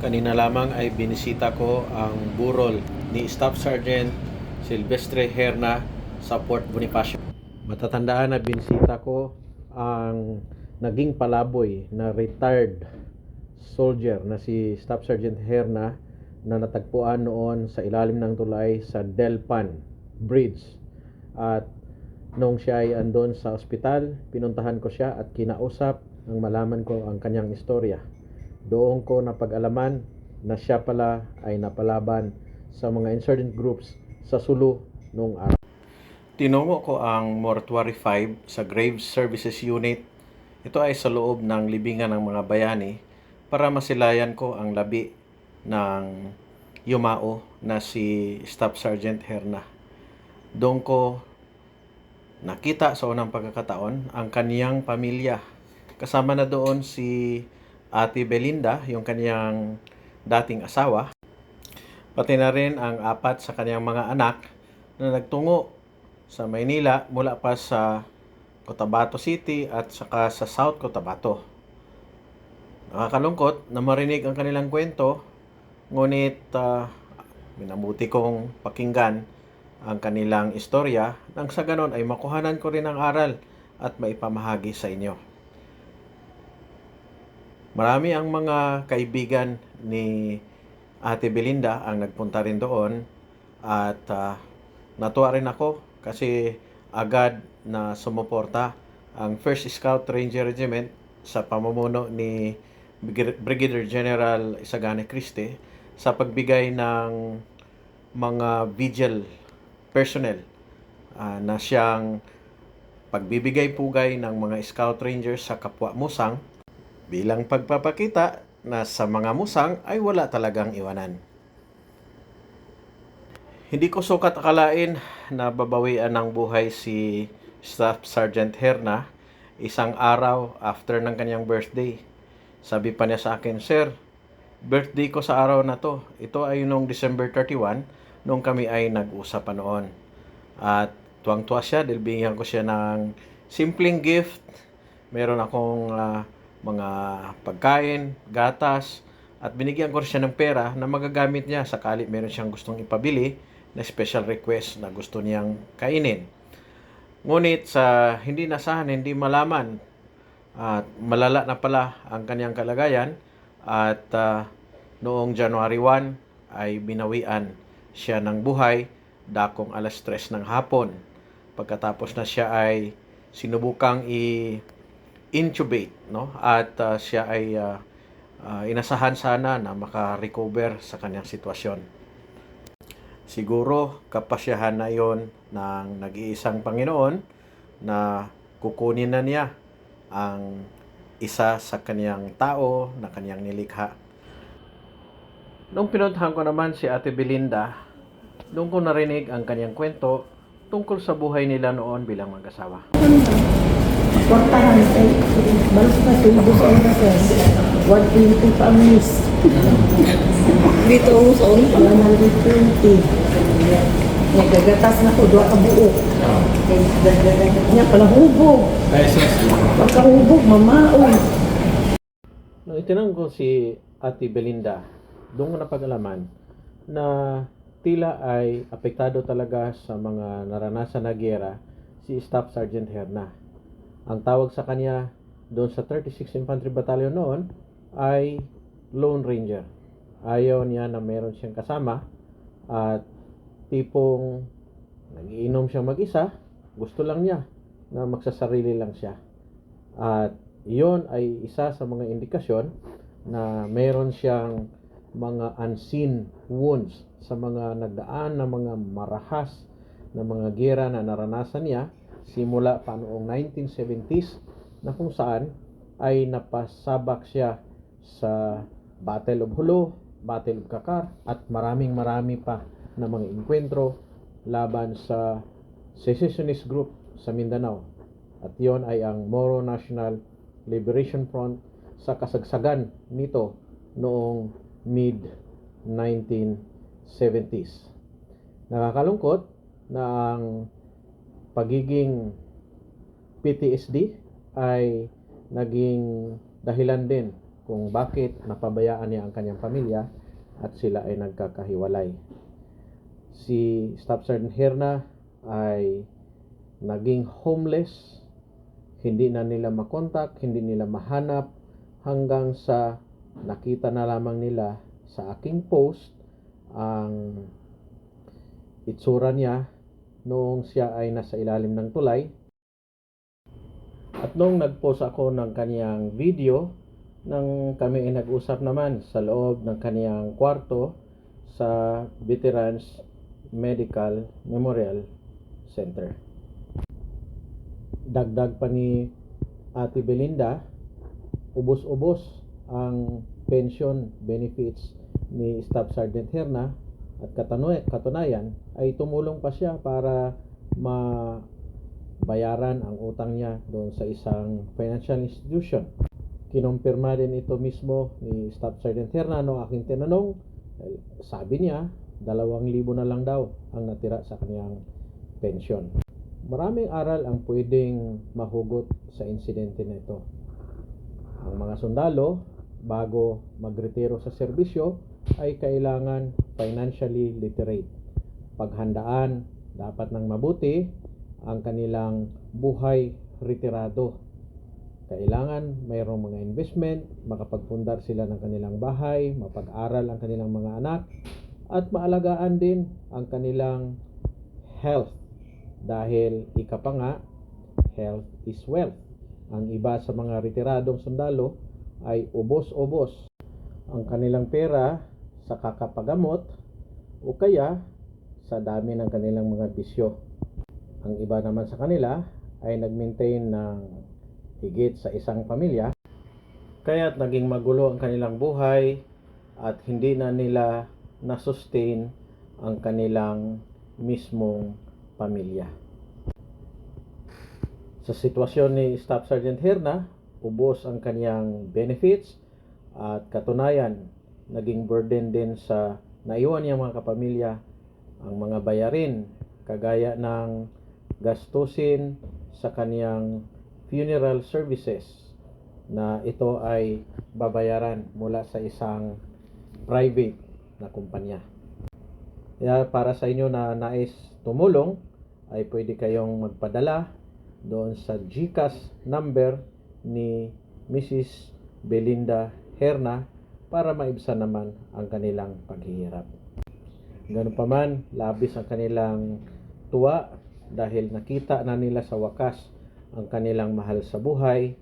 Kanina lamang ay binisita ko ang burol ni Staff Sergeant Silvestre Herna sa Port Bonifacio. Matatandaan na binisita ko ang naging palaboy na retired soldier na si Staff Sergeant Herna na natagpuan noon sa ilalim ng tulay sa Delpan Bridge. At nung siya ay andon sa ospital, pinuntahan ko siya at kinausap nang malaman ko ang kanyang istorya. Doon ko napag-alaman na siya pala ay napalaban sa mga insurgent groups sa Sulu noong araw. Tinungo ko ang Mortuary 5 sa Grave Services Unit. Ito ay sa loob ng libingan ng mga bayani para masilayan ko ang labi ng yumao na si Staff Sergeant Herna. Doon ko nakita sa unang pagkakataon ang kaniyang pamilya. Kasama na doon si Ate Belinda, yung kaniyang dating asawa. Pati na rin ang apat sa kaniyang mga anak na nagtungo sa Maynila mula pa sa Cotabato City at saka sa South Cotabato. Nakakalungkot na marinig ang kanilang kwento, ngunit ah, minabuti kong pakinggan ang kanilang istorya nang sa ganon ay makuhanan ko rin ang aral at maipamahagi sa inyo. Marami ang mga kaibigan ni Ate Belinda ang nagpunta rin doon at ah, natuwa rin ako kasi agad na sumuporta ang 1st Scout Ranger Regiment sa pamumuno ni Brig- Brigadier General Isagane Criste sa pagbigay ng mga vigil personnel ah, na siyang pagbibigay pugay ng mga Scout Rangers sa kapwa musang bilang pagpapakita na sa mga musang ay wala talagang iwanan. Hindi ko sukat akalain na babawian ng buhay si Staff Sergeant Herna isang araw after ng kanyang birthday. Sabi pa niya sa akin, Sir, birthday ko sa araw na to. Ito ay noong December 31 nung kami ay nag-usapan noon. At tuwang-tuwa siya dahil binigyan ko siya ng simpleng gift. Meron akong ah, mga pagkain, gatas, at binigyan ko siya ng pera na magagamit niya sakali meron siyang gustong ipabili na special request na gusto niyang kainin. Ngunit sa hindi nasahan, hindi malaman at malala na pala ang kanyang kalagayan at ah, noong January 1 ay binawian siya ng buhay dakong alas 3 ng hapon. Pagkatapos na siya ay sinubukang i intubate no at ah, siya ay ah, ah, inasahan sana na maka-recover sa kanyang sitwasyon. Siguro kapasyahan na yon ng nag-iisang Panginoon na kukunin na niya ang isa sa kanyang tao na kanyang nilikha. Nung pinuntahan ko naman si Ate Belinda, doon ko narinig ang kanyang kwento tungkol sa buhay nila noon bilang mag-asawa. Portahan kay balas pa tubo sa una sir. 120 pa miss. Dito ang uson. 120. Nagagatas na ko, doon ka buo. Niya pala hubog. Pagkahubog, mamaon. Nung itinanong ko si Ate Belinda, doon ko napag-alaman na tila ay apektado talaga sa mga naranasan na giyera si Staff Sergeant Herna. Ang tawag sa kanya doon sa 36 Infantry Battalion noon ay Lone Ranger. Ayaw niya na meron siyang kasama at tipong nagiinom siyang mag-isa, gusto lang niya na magsasarili lang siya. At iyon ay isa sa mga indikasyon na meron siyang mga unseen wounds sa mga nagdaan na mga marahas na mga gera na naranasan niya simula pa noong 1970s na kung saan ay napasabak siya sa Battle of Hulo, Battle of Kakar at maraming marami pa na mga inkwentro laban sa secessionist group sa Mindanao. At yon ay ang Moro National Liberation Front sa kasagsagan nito noong mid-1970s. Nakakalungkot na ang pagiging PTSD ay naging dahilan din kung bakit napabayaan niya ang kanyang pamilya at sila ay nagkakahiwalay. Si Staff Sergeant Herna ay naging homeless, hindi na nila makontak, hindi nila mahanap hanggang sa nakita na lamang nila sa aking post ang itsura niya noong siya ay nasa ilalim ng tulay. At noong nag-post ako ng kaniyang video, nang kami ay nag-usap naman sa loob ng kaniyang kwarto sa Veterans Medical Memorial Center. Dagdag pa ni Ate Belinda, ubos-ubos ang pension benefits ni Staff Sergeant Herna at katunayan ay tumulong pa siya para mabayaran ang utang niya doon sa isang financial institution. Kinumpirma din ito mismo ni Staff Sergeant Herna no aking tinanong. eh, Sabi niya, dalawang libo na lang daw ang natira sa kanyang pension. Maraming aral ang pwedeng mahugot sa insidente na ito. Ang mga sundalo, bago magretiro sa serbisyo, ay kailangan financially literate. Paghandaan dapat ng mabuti ang kanilang buhay retirado. Kailangan mayroong mga investment, makapagpundar sila ng kanilang bahay, mapag-aral ang kanilang mga anak, at maalagaan din ang kanilang health. Dahil ika pa nga, health is wealth. Ang iba sa mga retiradong sundalo ay ubos-ubos ang kanilang pera sa kakapagamot o kaya sa dami ng kanilang mga bisyo. Ang iba naman sa kanila ay nag-maintain ng higit sa isang pamilya kaya't naging magulo ang kanilang buhay at hindi na nila na-sustain ang kanilang mismong pamilya. Sa sitwasyon ni Staff Sergeant Herna, ubos ang kanyang benefits at katunayan naging burden din sa naiwan niyang mga kapamilya ang mga bayarin kagaya ng gastusin sa kanyang funeral services na ito ay babayaran mula sa isang private na kumpanya. Kaya para sa inyo na nais tumulong ay pwede kayong magpadala doon sa GCash number ni Mrs. Belinda Herna para maibsan naman ang kanilang paghihirap. Ganun pa man, labis ang kanilang tuwa dahil nakita na nila sa wakas ang kanilang mahal sa buhay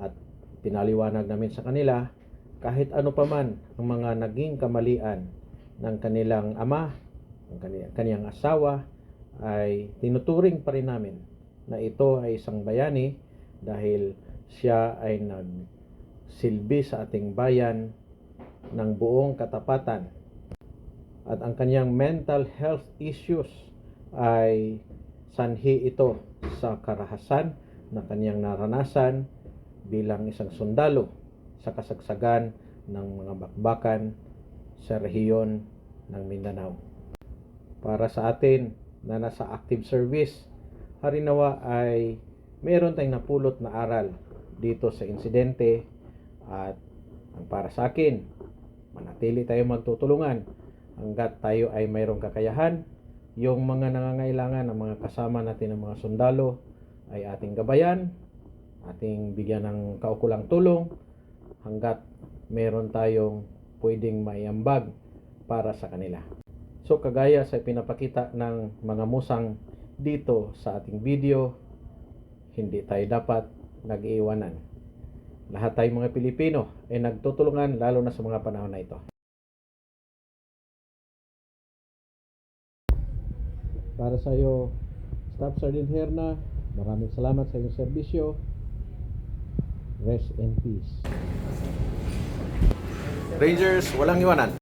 at pinaliwanag namin sa kanila kahit ano pa man ang mga naging kamalian ng kanilang ama, ng kani- kaniyang asawa ay tinuturing pa rin namin na ito ay isang bayani dahil siya ay nagsilbi sa ating bayan ng buong katapatan at ang kanyang mental health issues ay sanhi ito sa karahasan na kanyang naranasan bilang isang sundalo sa kasagsagan ng mga bakbakan sa rehiyon ng Mindanao. Para sa atin na nasa active service, harinawa ay meron tayong napulot na aral dito sa insidente at ang para sa akin, manatili tayo magtutulungan hanggat tayo ay mayroong kakayahan yung mga nangangailangan ng mga kasama natin ng mga sundalo ay ating gabayan, ating bigyan ng kaukulang tulong hanggat meron tayong pwedeng maiambag para sa kanila. So kagaya sa pinapakita ng mga musang dito sa ating video, hindi tayo dapat nag-iwanan. Lahat tayong mga Pilipino ay nagtutulungan lalo na sa mga panahon na ito. Para sa iyo, Staff Sergeant Herna, maraming salamat sa iyong serbisyo. Rest in peace. Rangers, walang iwanan.